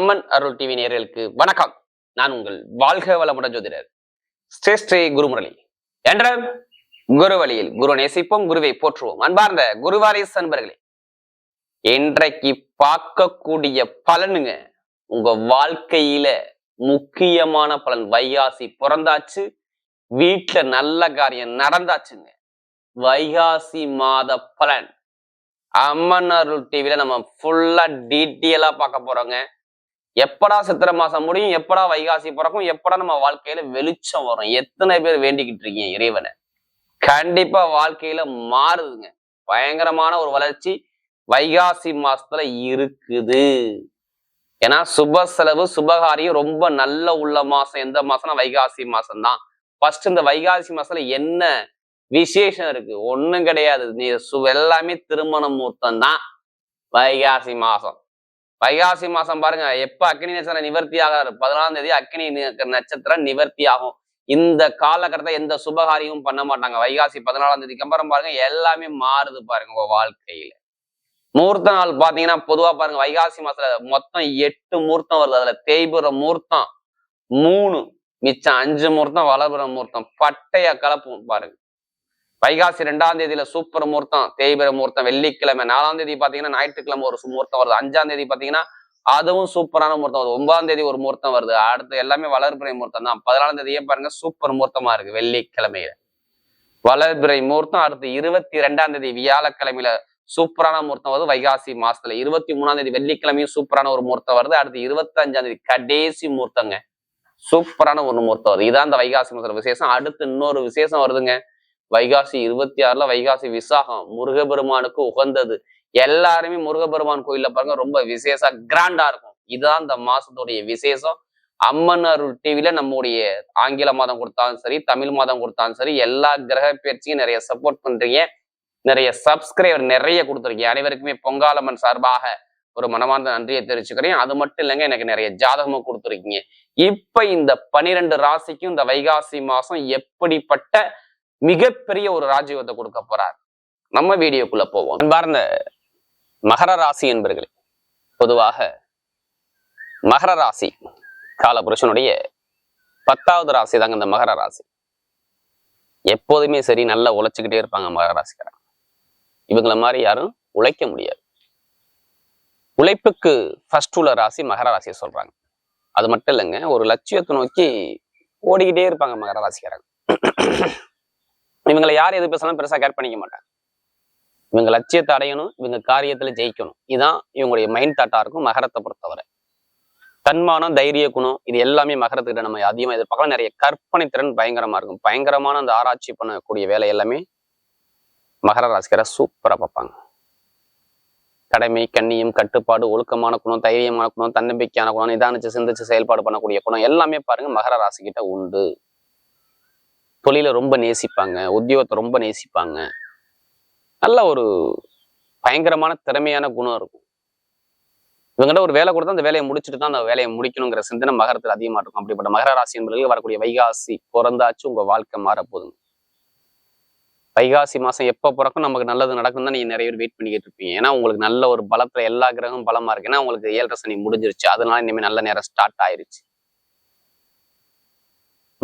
அம்மன் அருள் TV நேர்களுக்கு வணக்கம். நான் உங்கள் வாழ்க வளமுடன் ஜோதிடர் ஸ்ரீ ஸ்ரீ குருமுரளி. என்ற குரு வழியில் குரு நேசிப்போம் குருவை போற்றுவோம். அன்பார்ந்த குருவாரிஸ் அன்பர்களே இன்றைக்கு பார்க்கக்கூடிய பலனுங்க உங்க வாழ்க்கையில முக்கியமான பலன். வைகாசி பிறந்தாச்சு வீட்டுல நல்ல காரியம் நடந்தாச்சுங்க. வைகாசி மாத பலன். அம்மன் அருள் டிவில நம்ம ஃபுல்லா டீட்டெயிலா பார்க்க போறோங்க. எப்படா சித்திரை மாசம் முடியும் எப்படா வைகாசி பிறக்கும் எப்படா நம்ம வாழ்க்கையில வெளிச்சம் வரும். எத்தனை பேர் வேண்டிக்கிட்டு இருக்கீங்க இறைவனை? கண்டிப்பா வாழ்க்கையில மாறுதுங்க. பயங்கரமான ஒரு வளர்ச்சி வைகாசி மாசத்துல இருக்குது. ஏன்னா சுப செலவு சுபகாரியம் ரொம்ப நல்ல உள்ள மாசம். எந்த மாசம்னா வைகாசி மாசம் தான் ஃபர்ஸ்ட் இந்த வைகாசி மாசத்துல என்ன விசேஷம் இருக்கு? ஒண்ணும் கிடையாது. நீ சு எல்லாமே திருமண முகூர்த்தம் தான் வைகாசி மாசம். வைகாசி மாசம் பாருங்க எப்ப அக்னி நட்சத்திரம் நிவர்த்தி ஆகாது? பதினாலாம் தேதி அக்னி நட்சத்திரம் நிவர்த்தி ஆகும். இந்த காலகட்டத்தை எந்த சுபகாரியமும் பண்ண மாட்டாங்க. வைகாசி பதினாலாம் தேதிக்கு அப்புறம் பாருங்க எல்லாமே மாறுது பாருங்க உங்க வாழ்க்கையில. மூர்த்த நாள் பாத்தீங்கன்னா பொதுவா பாருங்க வைகாசி மாசத்துல மொத்தம் எட்டு முகூர்த்தம் வருது. அதுல தேய்புற முகூர்த்தம் மூணு மிச்சம் அஞ்சு முகூர்த்தம் வளர்புற முகூர்த்தம் பட்டைய கலப்பும் பாருங்க. வைகாசி ரெண்டாம் தேதியில சூப்பர் முகூர்த்தம் தேய்பிர முகூர்த்தம் வெள்ளிக்கிழமை நாலாம் தேதி பாத்தீங்கன்னா ஞாயிற்றுக்கிழமை ஒரு முகூர்த்தம் வருது. அஞ்சாம் தேதி பாத்தீங்கன்னா அதுவும் சூப்பரான முகூர்த்தம் வருது. ஒன்பதாம் தேதி ஒரு முகூர்த்தம் வருது. அடுத்து எல்லாமே வளர்பிறை முகூர்த்தம் தான். பதினாலாம் தேதியே பாருங்க சூப்பர் முகூர்த்தமா இருக்கு வெள்ளிக்கிழமையில. வளர்பிறை முகூர்த்தம். அடுத்து இருபத்தி ரெண்டாம் தேதி வியாழக்கிழமையில சூப்பரான முகூர்த்தம் வருது வைகாசி மாசத்துல. இருபத்தி மூணாம் தேதி வெள்ளிக்கிழமையும் சூப்பரான ஒரு முகூர்த்தம் வருது. அடுத்து இருபத்தி அஞ்சாம் தேதி கடைசி முகூர்த்தங்க. சூப்பரான ஒரு முகூர்த்தம் வருது. இதான் அந்த வைகாசி மாசத்துல விசேஷம். அடுத்து இன்னொரு விசேஷம் வருதுங்க. வைகாசி இருபத்தி ஆறுல வைகாசி விசாகம் முருகபெருமானுக்கு உகந்தது. எல்லாருமே முருகபெருமான் கோயில்ல பாருங்க ரொம்ப விசேஷ கிராண்டா இருக்கும். இதுதான் இந்த மாசத்துடைய விசேஷம். அம்மன் அருள் டிவில நம்முடைய ஆங்கில மாதம் கொடுத்தாலும் சரி தமிழ் மாதம் கொடுத்தாலும் சரி எல்லா கிரக பயிற்சியும் நிறைய சப்போர்ட் பண்றீங்க. நிறைய சப்ஸ்கிரைபர் நிறைய கொடுத்துருக்கீங்க. அனைவருக்குமே பொங்காலம்மன் சார்பாக ஒரு மனமார்ந்த நன்றியை தெரிவிச்சுக்கிறேன். அது மட்டும் இல்லைங்க எனக்கு நிறைய ஜாதகமும் கொடுத்துருக்கீங்க. இப்ப இந்த பனிரெண்டு ராசிக்கும் இந்த வைகாசி மாசம் எப்படிப்பட்ட மிகப்பெரிய ஒரு ராஜயோகத்தை கொடுக்க போறார். நம்ம வீடியோக்குள்ள போவோம். அன்பார்ந்த மகர ராசி என்பர்களே பொதுவாக மகர ராசி காலபுருஷனுடைய பத்தாவது ராசி தாங்க இந்த மகர ராசி. எப்போதுமே சரி நல்லா உழைச்சிக்கிட்டே இருப்பாங்க மகர ராசிக்காரன் இவங்கள மாதிரி யாரும் உழைக்க முடியாது. உழைப்புக்கு ஃபர்ஸ்ட் உள்ள ராசி மகர ராசியை சொல்றாங்க. அது மட்டும் இல்லைங்க ஒரு லட்சியத்தை நோக்கி ஓடிக்கிட்டே இருப்பாங்க மகர ராசிக்காரங்க. இவங்களை யார் எது பேசலாம் பெருசா கேர் பண்ணிக்க மாட்டாங்க. இவங்க லட்சியத்தை அடையணும் இவங்க காரியத்துல ஜெயிக்கணும். இதுதான் இவங்களுடைய மைண்ட் தாட்டா இருக்கும் மகரத்தை பொறுத்தவரை. தன்மானம் தைரிய குணம் இது எல்லாமே மகரத்துக்கிட்ட நம்ம அதிகமா எதிர்பார்க்கலாம். நிறைய கற்பனை திறன் பயங்கரமா இருக்கும். பயங்கரமான அந்த ஆராய்ச்சி பண்ணக்கூடிய வேலை எல்லாமே மகர ராசிக்கார சூப்பரா பார்ப்பாங்க. கடமை கண்ணியம் கட்டுப்பாடு ஒழுக்கமான குணம் தைரியமான குணம் தன்னம்பிக்கையான குணம் நிதானிச்சு சிந்திச்சு செயல்பாடு பண்ணக்கூடிய குணம் எல்லாமே பாருங்க மகர ராசிக்கிட்ட கிட்ட உண்டு. தொழிலை ரொம்ப நேசிப்பாங்க உத்தியோகத்தை ரொம்ப நேசிப்பாங்க. நல்ல ஒரு பயங்கரமான திறமையான குணம் இருக்கும். இவங்ககிட்ட ஒரு வேலை கொடுத்தா அந்த வேலையை முடிச்சுட்டு தான் அந்த வேலையை முடிக்கணுங்கிற சிந்தனை மகரத்தில் அதிகமாக இருக்கும். அப்படிப்பட்ட மகர ராசி என்பவர்களுக்கு வரக்கூடிய வைகாசி பிறந்தாச்சு உங்க வாழ்க்கை மாறப்போகுதுங்க வைகாசி மாசம் எப்ப பிறக்கும் நமக்கு நல்லது நடக்கும் தான் நீங்கள் நிறைய பேர் வெயிட் பண்ணிக்கிட்டு இருப்பீங்க. ஏன்னா உங்களுக்கு நல்ல ஒரு பலத்துல எல்லா கிரகமும் பலமா இருக்கு. ஏன்னா உங்களுக்கு ஏழரை சனி முடிஞ்சிருச்சு. அதனால இனிமேல் நல்ல நேரம் ஸ்டார்ட் ஆயிருச்சு.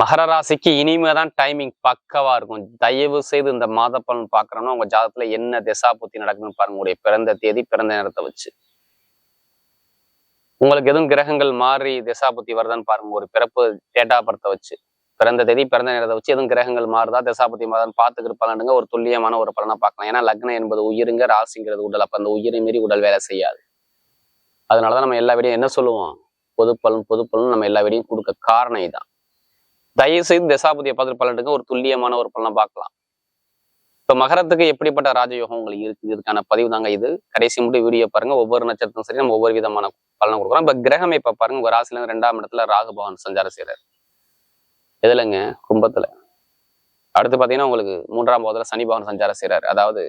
மகர ராசிக்கு இனிமே தான் டைமிங் பக்கவா இருக்கும். தயவு செய்து இந்த மாத பலன் பாக்குறோம்னா உங்க ஜாதகத்துல என்ன திசா புத்தி நடக்குதுன்னு பாருங்க. உடைய பிறந்த தேதி பிறந்த நேரத்தை வச்சு. உங்களுக்கு எதுவும் கிரகங்கள் மாறி திசா புத்தி வருதான்னு பாருங்க. ஒரு பிறப்பு டேட்டா படத்தை வச்சு பிறந்த தேதி பிறந்த நேரத்தை வச்சு எதுவும் கிரகங்கள் மாறுதா திசாபதி மாறுதான்னு பார்த்துக்கிட்டு பலனுங்க ஒரு துல்லியமான ஒரு பலனை பார்க்கலாம். ஏன்னா லக்னம் என்பது உயிருங்க ராசிங்கிறது உடல். அப்ப அந்த உயிரை மீறி உடல் வேலை செய்யாது. அதனாலதான் நம்ம எல்லா வீடியும் என்ன சொல்லுவோம்? பொது பலன் பொது பலன் நம்ம எல்லா வீடியும் கொடுக்க காரணம் இதான். தயவு செய்து திசாபதியை பார்த்துட்டு பலனுங்க ஒரு துல்லியமான ஒரு பலனை பார்க்கலாம். இப்ப மகரத்துக்கு எப்படிப்பட்ட ராஜயோகம் உங்களுக்கு இருக்குது இதுக்கான பதிவு தாங்க இது. கடைசி மட்டும் வீடியோ பாருங்க. ஒவ்வொரு நட்சத்திரம் சரி நம்ம ஒவ்வொரு விதமான பலனை கொடுக்குறோம். இப்ப கிரகம் இப்ப பாருங்க. ஒரு ராசியில இருந்து ரெண்டாம் இடத்துல ராகு பகவான் சஞ்சாரம் செய்கிறார் எதுலங்க? கும்பத்துல. அடுத்து பாத்தீங்கன்னா உங்களுக்கு மூன்றாம் பாவத்துல சனி பகவான் சஞ்சாரம் செய்கிறார் அதாவது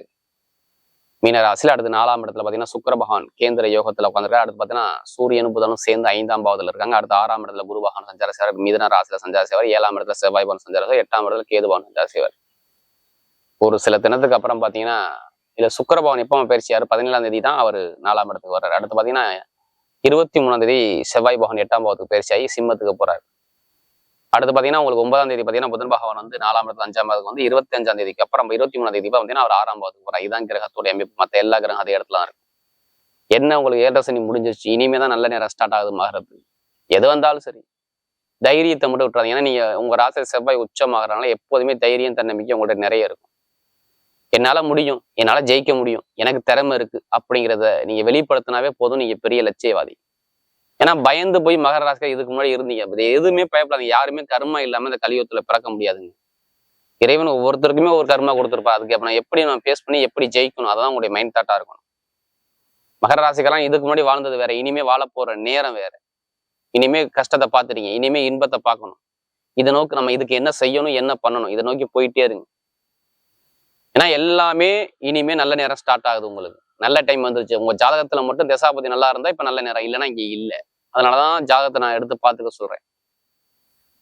மீனராசியில் அடுத்து நாலாம் இடத்துல பாத்தீங்கன்னா சுக்கர பகவான் கேந்திர யோகத்துல உட்காந்துருக்காரு அடுத்து பாத்தீங்கன்னா சூரியன் புதனும் சேர்ந்து ஐந்தாம் பாவத்தில் இருக்காங்க. அடுத்து ஆறாம் இடத்துல குரு பகவான் சஞ்சார செய்வார். மிதன ராசியில் சஞ்சார செய்வார். ஏழாம் இடத்துல செவ்வாய் பகவான் சஞ்சார செய்வார். எட்டாம் இடத்துல கேது பகவான் செய்வார். ஒரு சில தினத்துக்கு அப்புறம் பாத்தீங்கன்னா இதுல சுக்கர பவன் எப்போ பயிற்சியாரு பதினேழாம் தேதி தான் அவர் நாலாம் இடத்துக்கு வர்றாரு. அடுத்து பாத்தீங்கன்னா இருபத்தி மூணாம் தேதி செவ்வாய் பகவான் எட்டாம் பாவத்துக்கு பயிற்சியாகி சிம்மத்துக்கு போறாரு. அடுத்து பாத்தீங்கன்னா உங்களுக்கு ஒன்பதாம் தேதி பாத்தீங்கன்னா புதன் பகவான் வந்து நாலாம் இடத்துல அஞ்சாம் வந்து இருபத்தி அஞ்சாம் தேதிக்கு அப்புறம் இருபத்தி மூணாம் தேதி பார்த்தீங்கன்னா அவர் ஆறாம் பாவத்துக்கு போகிறார் இதான் கிரகத்துடைய அமைப்பு. மத்த எல்லா கிரகம் அதே இடத்துல இருக்கு. என்ன உங்களுக்கு ஏழரை சனி முடிஞ்சிருச்சு இனிமே தான் நல்ல நேரம் ஸ்டார்ட் ஆகுது மகரத்து எது வந்தாலும் சரி. தைரியத்தை மட்டும் விட்டுறாங்க ஏன்னா நீங்க உங்க ராசி செவ்வாய் உச்சமாகறதுனால எப்போதுமே தைரியம் தன்னம்பிக்கை உங்கள்கிட்ட நிறைய இருக்கும். என்னால முடியும். என்னால ஜெயிக்க முடியும். எனக்கு திறமை இருக்கு. அப்படிங்கிறத நீங்க வெளிப்படுத்தினாவே போதும். நீங்க பெரிய லட்சியவாதி. ஏன்னா பயந்து போய் மகர ராசிக்கு இதுக்கு முன்னாடி இருந்தீங்க. இது எதுவுமே பயப்படாதீங்க. யாருமே கர்மா இல்லாம இந்த கலியுகத்துல பிறக்க முடியாதுங்க. இறைவன் ஒவ்வொருத்தருக்குமே ஒரு கர்மா கொடுத்துருப்பா. அதுக்கு அப்புறம் எப்படி நம்ம பேஸ் பண்ணி எப்படி ஜெயிக்கணும்? அதான் உங்களுடைய மைண்ட் தாட்டா இருக்கணும். மகர ராசிக்கெல்லாம் இதுக்கு முன்னாடி வாழ்ந்தது வேற. இனிமே வாழ போற நேரம் வேற. இனிமே கஷ்டத்தை பார்த்துட்டீங்க. இனிமே இன்பத்தை பார்க்கணும். இதை நோக்கி நம்ம இதுக்கு என்ன செய்யணும் என்ன பண்ணணும்? இதை நோக்கி போயிட்டே இருங்க. ஏன்னா எல்லாமே இனிமே நல்ல நேரம் ஸ்டார்ட் ஆகுது உங்களுக்கு. நல்ல டைம் வந்துருச்சு. உங்க ஜாதகத்துல மட்டும் தசாபதி நல்லா இருந்தா இப்ப நல்ல நேரம். இல்லைன்னா இங்க இல்ல. அதனாலதான் ஜாதகத்தை நான் எடுத்து பாத்துக்க சொல்றேன்.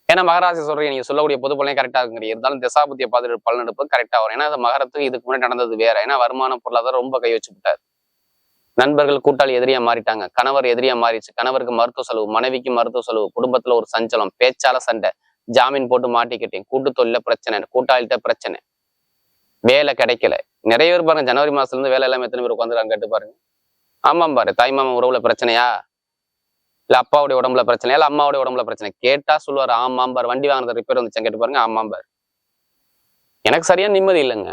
ஏன்னா மகராசி சொல்றீங்க. நீங்க சொல்லக்கூடிய பொது பலனே கரெக்டா இருக்குங்க இருந்தாலும் தசாபதியை பார்த்துட்டு பலன் எடுப்பு கரெக்டா வரும். ஏன்னா அது மகரத்துக்கு இதுக்கு முன்னாடி நடந்தது வேற. ஏன்னா வருமான பொருளாதாரம் ரொம்ப கை வச்சு விட்டாரு. நண்பர்கள் கூட்டாளி எதிரியா மாறிட்டாங்க. கணவர் எதிரியா மாறிடுச்சு. கணவருக்கு மருத்துவ செலவு மனைவிக்கு மருத்துவ செலவு குடும்பத்துல ஒரு சஞ்சலம் பேச்சால சண்டை ஜாமீன் போட்டு மாட்டிக்கிட்டேன். கூட்டு தொழில பிரச்சனை கூட்டாளிகிட்ட பிரச்சனை. வேலை கிடைக்கல. நிறைய பேர் பாருங்க ஜனவரி மாசத்துலேருந்து வேலை இல்லாமல் எத்தனை பேர் உட்காந்துருக்காங்க கேட்டு பாருங்க. ஆமாம் பாரு தாய் மாமன் உறவுல பிரச்சனையா? இல்ல அப்பாவுடைய உடம்புல பிரச்சனையா? இல்ல அம்மாவுடைய உடம்புல பிரச்சனை கேட்டா சொல்லுவாரு ஆமாம் பாரு வண்டி வாங்குறது ரிப்பேர் வந்துச்சு கேட்டு பாருங்க ஆமாம் பார். எனக்கு சரியா நிம்மதி இல்லைங்க.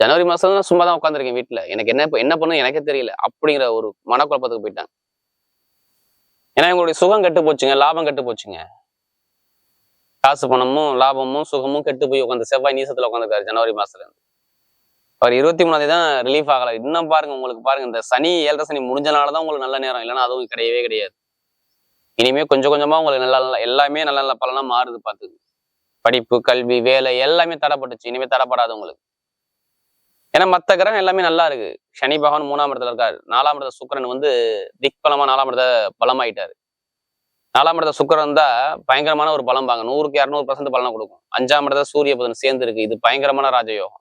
ஜனவரி மாதம் தான் சும்மா தான் உட்காந்துருக்கேன் வீட்டுல எனக்கு என்ன என்ன பண்ணும் எனக்கே தெரியல. அப்படிங்கிற ஒரு மனக்குழப்பத்துக்கு போயிட்டாங்க ஏன்னா எங்களுடைய சுகம் கெட்டு போச்சுங்க லாபம் கெட்டு போச்சுங்க. காசு பணமும் லாபமும் சுகமும் கெட்டு போய் உட்காந்து செவ்வாய் நீசத்தில் உட்காந்துருக்காரு ஜனவரி மாசத்துல இருந்து அவர் இருபத்தி மூணாம் தான் ரிலீஃப் ஆகலை. இன்னும் பாருங்க உங்களுக்கு பாருங்க இந்த சனி ஏழரை சனி முடிஞ்சனால தான் உங்களுக்கு நல்ல நேரம். இல்லைன்னா அதுவும் கிடையவே கிடையாது. இனிமே கொஞ்சம் கொஞ்சமா உங்களுக்கு நல்ல நல்ல எல்லாமே நல்ல நல்ல பலனா மாறுது பார்த்துக்கு படிப்பு கல்வி வேலை எல்லாமே தடைப்பட்டுச்சு இனிமே தடைப்படாது உங்களுக்கு. ஏன்னா மத்த கிரகம் எல்லாமே நல்லா இருக்கு. சனி பகவான் மூணாம் இடத்துல இருக்காரு. நாலாம் இடத்த சுக்கிரன் வந்து திக் பலமா நாலாம் இடத்த பலமாயிட்டாரு. நாலாம் இடத்த சுக்கிரன் தான் பயங்கரமான ஒரு பலம் பாங்க. நூறுக்கு இரநூறு பர்சன்ட் பலனை கொடுக்கும். அஞ்சாம் இடத்த சூரிய புதன் சேர்ந்து இருக்கு இது பயங்கரமான ராஜயோகம்.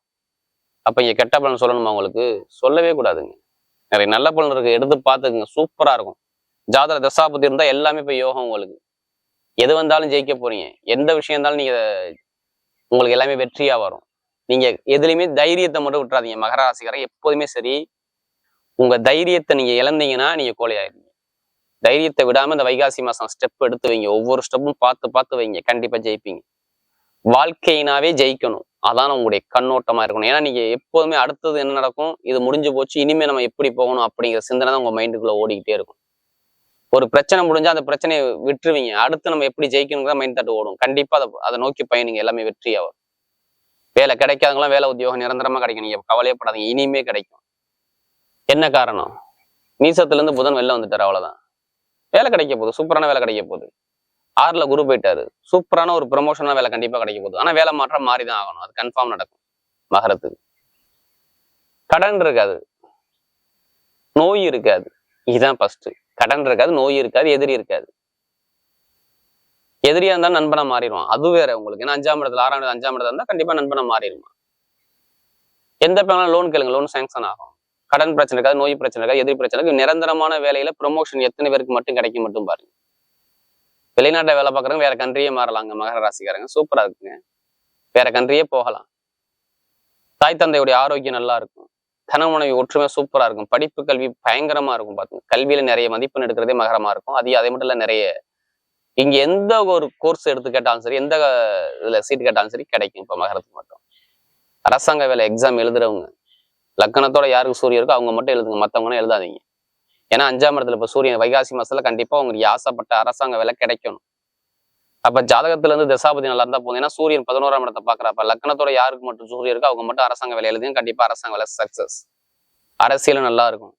அப்ப இங்க கெட்ட பலன் சொல்லணுமா உங்களுக்கு? சொல்லவே கூடாதுங்க. நிறைய நல்ல பலன் இருக்கு. எடுத்து பார்த்துக்குங்க. சூப்பரா இருக்கும். ஜாதக தசாபத்தி இருந்தா எல்லாமே இப்போ யோகம் உங்களுக்கு. எது வந்தாலும் ஜெயிக்க போறீங்க. எந்த விஷயம் இருந்தாலும் நீங்க உங்களுக்கு எல்லாமே வெற்றியா வரும். நீங்க எதுலேயுமே தைரியத்தை மட்டும் விட்டுறாதீங்க. மகர எப்போதுமே சரி உங்க தைரியத்தை நீங்க இழந்தீங்கன்னா நீங்க கோழையாயிருங்க தைரியத்தை விடாம இந்த வைகாசி மாசம் ஸ்டெப் எடுத்து வைங்க. ஒவ்வொரு ஸ்டெப்பும் பார்த்து பார்த்து வைங்க. கண்டிப்பா ஜெயிப்பீங்க. வாழ்க்கையினாவே ஜெயிக்கணும். அதான் உங்களுடைய கண்ணோட்டமா இருக்கணும். ஏன்னா நீங்க எப்போதுமே அடுத்தது என்ன நடக்கும்? இது முடிஞ்சு போச்சு இனிமே நம்ம எப்படி போகணும் அப்படிங்கிற சிந்தனை தான் உங்க மைண்டுக்குள்ள ஓடிக்கிட்டே இருக்கும். ஒரு பிரச்சனை முடிஞ்சா அந்த பிரச்சனையை விட்டுருவீங்க. அடுத்து நம்ம எப்படி ஜெயிக்கணுங்கிற மைண்ட் தட்டு ஓடும். கண்டிப்பா அதை அதை நோக்கி பயணிங்க. எல்லாமே வெற்றியா வரும் வேலை கிடைக்காதவங்களாம் வேலை உத்தியோகம் நிரந்தரமா கிடைக்கும். நீங்க கவலையப்படாதீங்க இனிமே கிடைக்கும். என்ன காரணம்? மீசத்துல இருந்து புதன் வெளில வந்துட்டார். அவ்வளவுதான். வேலை கிடைக்க போகுது. சூப்பரான வேலை கிடைக்க போகுது. ஆறுல குரு போயிட்டாரு. சூப்பரான ஒரு ப்ரமோஷனாக வேலை கண்டிப்பா கிடைக்க போகுது. ஆனா வேலை மாற்றம் மாறி தான் ஆகணும். அது கன்ஃபார்ம் நடக்கும். மகரத்துக்கு. கடன் இருக்காது. நோய் இருக்காது. இதுதான் ஃபர்ஸ்ட் கடன் இருக்காது நோய் இருக்காது எதிரி இருக்காது. எதிரியா இருந்தாலும் நண்பனா மாறிடுவான். அது வேற உங்களுக்கு. ஏன்னா அஞ்சாம் இடத்துல ஆறாம் இடத்துல அஞ்சாம் இடத்துல இருந்தா கண்டிப்பா நண்பனா மாறிடுவான். எந்த பேங்க்ல லோன் கேளுங்க. லோன் சேங்ஷன் ஆகும். கடன் பிரச்சனை இருக்காது நோய் பிரச்சனை இருக்காது எதிரி பிரச்சனை இருக்காது. நிரந்தரமான வேலையில ப்ரொமோஷன் எத்தனை பேருக்கு மட்டும் கிடைக்கும் மட்டும் பாருங்க. வெளிநாட்டில் வேலை பார்க்குறவங்க வேற கண்ட்ரியே மாறலாங்க மகர ராசிக்காரங்க சூப்பரா இருக்குங்க. வேற கண்ட்ரியே போகலாம். தாய் தந்தையுடைய ஆரோக்கியம் நல்லா இருக்கும். கணவன் ஒற்றுமை சூப்பரா இருக்கும். படிப்பு கல்வி பயங்கரமா இருக்கும் பார்த்துங்க கல்வியில நிறைய மதிப்பெண் எடுக்கிறதே மகரமா இருக்கும். அது அதே மட்டும் இல்ல நிறைய இங்க எந்த ஒரு கோர்ஸ் எடுத்து கேட்டாலும் சரி எந்த இதுல சீட் கேட்டாலும் சரி கிடைக்கும் இப்ப மகரத்துக்கு மட்டும். அரசாங்க வேலை எக்ஸாம் எழுதுறவங்க. லக்கணத்தோட யாருக்கு சூரியன் இருக்கோ அவங்க மட்டும் எழுதுங்க. மத்தவங்கன்னா எழுதாதீங்க. ஏன்னா அஞ்சாம் இடத்துல இப்ப சூரியன் வைகாசி மாசத்துல கண்டிப்பா உங்களுக்கு ஆசைப்பட்ட அரசாங்க வேலை கிடைக்கணும். அப்ப ஜாதகத்துல இருந்து தசாபதி நல்லா இருந்தா போதும். ஏன்னா சூரியன் பதினோராம் இடத்தை பாக்குறப்ப லக்கணத்தோட யாருக்கு மட்டும் சூரியன் இருக்கோ அவங்க மட்டும் அரசாங்க வேலை எழுதியும் கண்டிப்பா அரசாங்க வேலை சக்சஸ் அரசியலும் நல்லா இருக்கும்.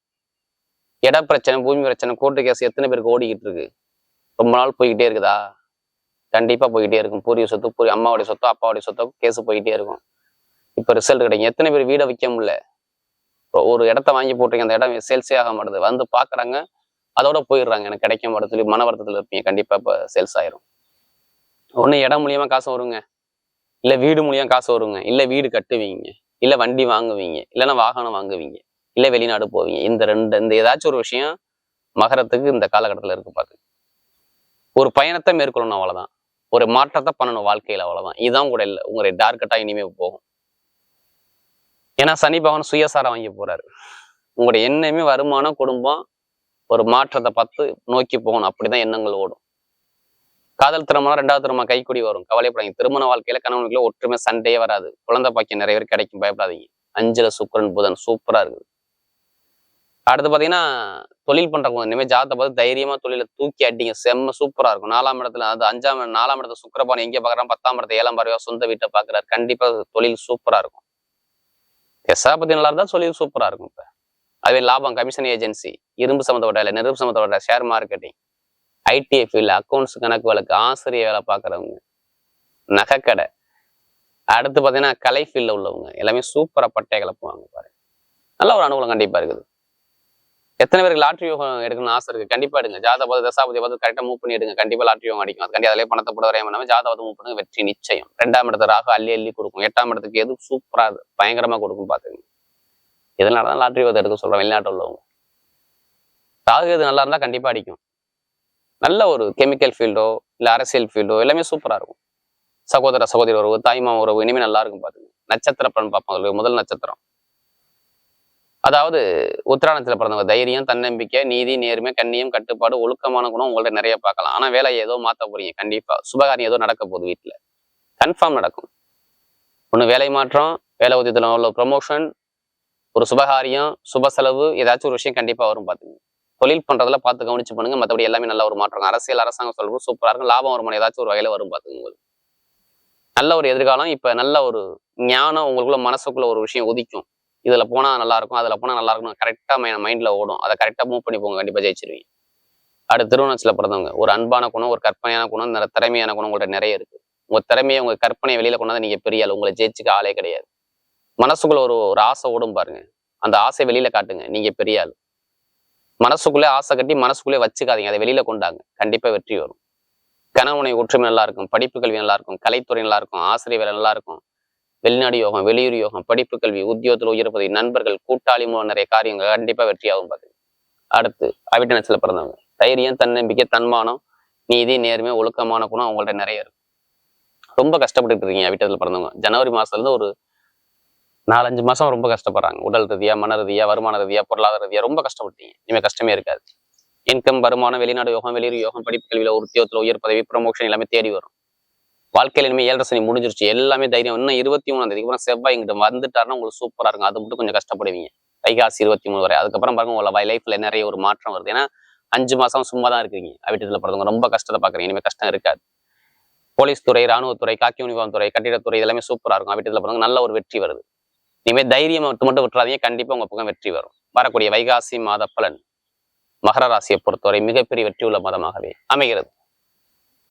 இட பிரச்சனை பூமி பிரச்சனை கோர்ட்டு கேஸ் எத்தனை பேருக்கு ஓடிக்கிட்டு இருக்கு? ரொம்ப நாள் போய்கிட்டே இருக்குதா? கண்டிப்பா போய்கிட்டே இருக்கும். பூரிய சொத்து பூரி அம்மாவுடைய சொத்தோ அப்பாவுடைய சொத்தோ கேஸ் போய்கிட்டே இருக்கும். இப்ப ரிசல்ட் கிடைக்கும். எத்தனை பேர் வீடை விற்க முடியல? ஒரு இடத்த வாங்கி போட்டிருக்கீங்க அந்த இடம் சேல்ஸே ஆக மாட்டுது. வந்து பாக்குறாங்க அதோட போயிடுறாங்க. எனக்கு கிடைக்க மாட்டேது. சொல்லி மன வருத்தத்தில் இருப்பீங்க. கண்டிப்பா இப்போ சேல்ஸ் ஆயிரும். ஒண்ணு இடம் மூலியமா காசு வருங்க. இல்ல வீடு மூலியமா காசு வருங்க. இல்ல வீடு கட்டுவீங்க. இல்ல வண்டி வாங்குவீங்க. இல்லைன்னா வாகனம் வாங்குவீங்க. இல்ல வெளிநாடு போவீங்க. இந்த ரெண்டு இந்த ஏதாச்சும் ஒரு விஷயம் மகரத்துக்கு இந்த காலகட்டத்தில் இருக்கு பாத்து ஒரு பயணத்தை மேற்கொள்ளணும் அவ்வளவுதான். ஒரு மாற்றத்தை பண்ணணும் வாழ்க்கையில அவ்வளவுதான். இதுதான் கூட இல்லை உங்களுடைய டார்கெட்டாக இனிமேல் போகும். ஏன்னா சனி பகவான் சுயசாரம் வாங்கி போறாரு. உங்களுடைய எண்ணமே வருமானம் குடும்பம் ஒரு மாற்றத்தை பார்த்து நோக்கி போகணும். அப்படிதான் எண்ணங்கள் ஓடும். காதல் திருமணம் ரெண்டாவது திருமணம் கைக்குடி வரும். கவலைப்படாதீங்க. திருமண வாழ்க்கையில கணவனுக்குள்ள ஒற்றுமை சண்டையே வராது. குழந்தை பாக்கியம் நிறைய பேர் கிடைக்கும். பயப்படாதீங்க. அஞ்சுல சுக்கரன் புதன் சூப்பரா இருக்குது. அடுத்து பாத்தீங்கன்னா தொழில் பண்றவங்க இனிமேல் ஜாதத்தை பார்த்து தைரியமா தொழிலை தூக்கி அடிங்க. செம்ம சூப்பரா இருக்கும். நாலாம் இடத்துல அது அஞ்சாம் நாலாம் இடத்துல சுக்கரபானம் எங்கே பாக்குறான். பத்தாம் இடத்துல ஏழாம் பார்வையா சொந்த வீட்டை பாக்குறாரு. கண்டிப்பா தொழில் சூப்பரா இருக்கும். பத்தி நல்லா இருந்தா சொல்லி சூப்பரா இருக்கும் இப்போ. அதுவே லாபம் கமிஷன் ஏஜென்சி இரும்பு சம்மந்தப்பட்ட வேலை நெருப்பு சம்மந்தப்பட்ட share marketing IT field accounts கணக்கு வழக்கு ஆசிரியர் வேலை பார்க்குறவங்க நகைக்கடை அடுத்து பார்த்தீங்கன்னா கலை ஃபீல்டில் உள்ளவங்க எல்லாமே சூப்பராக பட்டைய கிளப்புவாங்க பாருங்க. நல்ல ஒரு அனுகூலம் கண்டிப்பாக இருக்குது. எத்தனை பேருக்கு லாட்ரி யோகம் எடுக்கணும்னு ஆசை இருக்கு? கண்டிப்பா எடுங்க. ஜாதக தசாபதி பார்த்து கரெக்டாக மூவ் பண்ணி எடுங்க. கண்டிப்பா லாட்ரி யோகம் அடிக்கும். கண்டிப்பா அதிலே பணத்தை போட வரையாம நம்ம ஜாதகத்தை மூவ் பண்ணுங்க. வெற்றி நிச்சயம். ரெண்டாம் இடத்து ராக அள்ளி அள்ளி கொடுக்கும். எட்டாம் இடத்துக்கு எது சூப்பரா பயங்கரமா கொடுக்கும் பாத்துங்க இதனால தான் லாட்ரி யோகத்தை எடுக்க சொல்றேன் வெளிநாட்டு உள்ளவங்க. ராகு இது நல்லா இருந்தா கண்டிப்பா அடிக்கும். நல்ல ஒரு கெமிக்கல் ஃபீல்டோ இல்ல அரசியல் ஃபீல்டோ எல்லாமே சூப்பரா இருக்கும். சகோதர சகோதரி உறவு தாய்மா உறவு இனிமே நல்லா இருக்கும் பாத்துங்க நட்சத்திர பலன் பார்ப்போம். முதல் நட்சத்திரம். அதாவது உத்தராணத்தில் பிறந்தவங்க தைரியம் தன்னம்பிக்கை நீதி நேர்மை கண்ணியம் கட்டுப்பாடு ஒழுக்கமான குணம் உங்கள்ட்ட நிறைய பார்க்கலாம். ஆனா வேலையை ஏதோ மாத்த போறீங்க. கண்டிப்பா. சுபகாரியம் ஏதோ நடக்க போகுது வீட்டுல கன்ஃபார்ம் நடக்கும். ஒண்ணு வேலை மாற்றம் வேலை உத்தியத்துல உள்ள ப்ரொமோஷன் ஒரு சுபகாரியம் சுப செலவு ஏதாச்சும் ஒரு விஷயம் கண்டிப்பா வரும் பார்த்துங்க தொழில் பண்றதுல பார்த்து கவனிச்சு பண்ணுங்க. மற்றபடி எல்லாமே நல்ல ஒரு மாற்றம் அரசியல் அரசாங்கம் சொல்றது சூப்பராக இருக்கும். லாபம் வருமானம் ஏதாச்சும் ஒரு வகையில் வரும் பார்த்துங்க உங்களுக்கு. நல்ல ஒரு எதிர்காலம். இப்ப நல்ல ஒரு ஞானம் உங்களுக்குள்ள மனசுக்குள்ள ஒரு விஷயம் உதிக்கும். இதுல போனா நல்லா இருக்கும் அதுல போனா நல்லா இருக்கும் கரெக்டா மைண்ட்ல ஓடும். அதை கரெக்டா மூவ் பண்ணி போங்க கண்டிப்பா ஜெயிச்சிருவீங்க. அடுத்து திருவண்ணாச்சில பிறந்தவங்க. ஒரு அன்பான குணம் ஒரு கற்பனையான குணம் இந்த திறமையான குணம் உங்கள்ட்ட நிறைய இருக்கு. உங்க திறமையை உங்க கற்பனையை வெளியில கொண்டாந்து நீங்க பெரிய ஆள். உங்களை ஜெயிச்சுக்க ஆளே கிடையாது. மனசுக்குள்ள ஒரு ஒரு ஆசை ஓடும் பாருங்க. அந்த ஆசை வெளியில காட்டுங்க. நீங்க பெரிய ஆள். மனசுக்குள்ளே ஆசை கட்டி மனசுக்குள்ளே வச்சுக்காதீங்க. அதை வெளியில கொண்டாங்க. கண்டிப்பா வெற்றி வரும். கணவனை ஒற்றுமை நல்லா இருக்கும் படிப்பு கல்வி நல்லா இருக்கும் கலைத்துறை நல்லா இருக்கும் ஆசிரியர் வேலை நல்லா இருக்கும் வெளிநாடு யோகம் வெளியூர் யோகம் படிப்பு கல்வி உத்தியோகத்தில் உயர்ப்பதை நண்பர்கள் கூட்டாளி மூலம் நிறைய காரியங்கள் கண்டிப்பா வெற்றியாகும் பார்த்து அடுத்து அவிட்ட அவிட்டனத்தில் பிறந்தவங்க. தைரியம் தன்னம்பிக்கை தன்மானம் நீதி நேர்மை ஒழுக்கமான குணம் அவங்கள்ட்ட நிறைய இருக்கும் ரொம்ப கஷ்டப்பட்டு இருக்கீங்க வீட்டத்தில் பிறந்தவங்க. ஜனவரி மாசத்துல இருந்து ஒரு நாலஞ்சு மாசம் ரொம்ப கஷ்டப்படுறாங்க. உடல் ரீதியா மன ரீதியாக வருமான ரீதியாக பொருளாதார ரீதியாக ரொம்ப கஷ்டப்பட்டீங்க. இனிமே கஷ்டமே இருக்காது. இன்கம் வருமானம் வெளிநாடு யோகம் வெளியூர் யோகம் படிப்பு கல்வியில உத்தியோகத்துல உயர் பதவி ப்ரமோஷன் எல்லாமே தேடி வரும். வாழ்க்கையில இனிமே ஏழரை சனி முடிஞ்சிருச்சு. எல்லாமே தைரியம். இன்னும் இருபத்தி மூணாம் தேதிக்கு அப்புறம் செவ்வாய் இங்கிட்ட வந்துட்டாருன்னா உங்களுக்கு சூப்பரா இருக்கும். அது மட்டும் கொஞ்சம் கஷ்டப்படுவீங்க. தைகாசி இருபத்தி மூணு வரை. அதுக்கப்புறம் பாருங்க உங்களை லைஃப்ல நிறைய ஒரு மாற்றம் வருது. ஏன்னா அஞ்சு மாசம் சும்மா தான் இருக்கீங்க வீட்டுல பிறந்தவங்க ரொம்ப கஷ்டத்தை பாக்குறீங்க இனிமே கஷ்டம் இருக்காது. போலீஸ் துறை ராணுவத்துறை காக்கி யூனிஃபார்ம் துறை கட்டிடத்துறை இதெல்லாமே சூப்பரா இருக்கும். வீட்டுல பிறந்தவங்க நல்ல ஒரு வெற்றி வருது. இனிமே தைரியம் மட்டும் மட்டும் விட்டுறாதீங்க. கண்டிப்பா உங்க பக்கம் வெற்றி வரும். வரக்கூடிய வைகாசி மாத பலன் மகர ராசியை பொறுத்தவரை மிகப்பெரிய வெற்றி உள்ள மதமாகவே அமைகிறது.